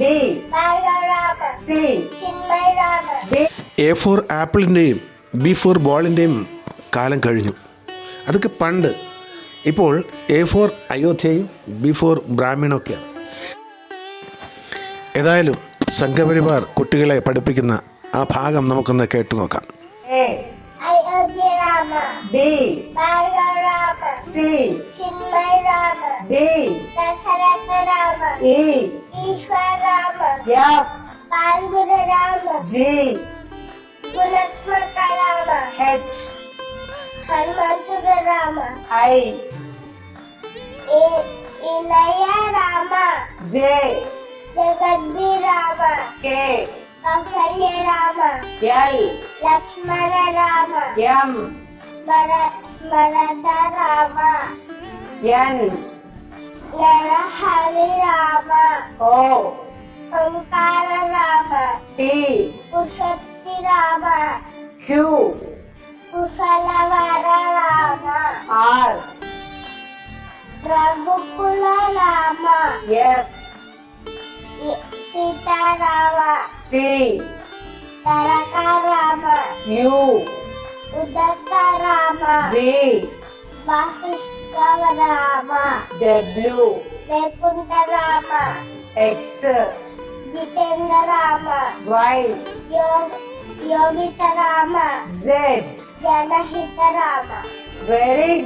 D. C. D. A for ആപ്പിളിന്റെയും B for ബോളിന്റെയും കാലം കഴിഞ്ഞു. അതൊക്കെ പണ്ട്. ഇപ്പോൾ എ ഫോർ അയോധ്യയും ബി ഫോർ ബ്രാഹ്മണൊക്കെയാണ്. ഏതായാലും സംഘപരിവാർ കുട്ടികളെ പഠിപ്പിക്കുന്ന ആ ഭാഗം നമുക്കൊന്ന് കേട്ടു നോക്കാം. ദശരഥ രാമ ईश्वर राम यप राम जी। गुणात्मक राम एच हनुमंत राम आई ए इलया Ram J जगद्भी Ram K Kaushalya Ram L Lakshman Ram M मरद राम एन नरहरि राम ஓ ஓங்கார ராம டி உஷத்தி ராம கியூ ಕುಶಲವರ Rama R Raghukula Rama S Sitarama T ತರಕ Rama U ಉದತ್ತ Rama V Vasishtha Rama W Vaikuntharama. X Jitendrarama. Y Yogitarama. Z Janahitarama. Very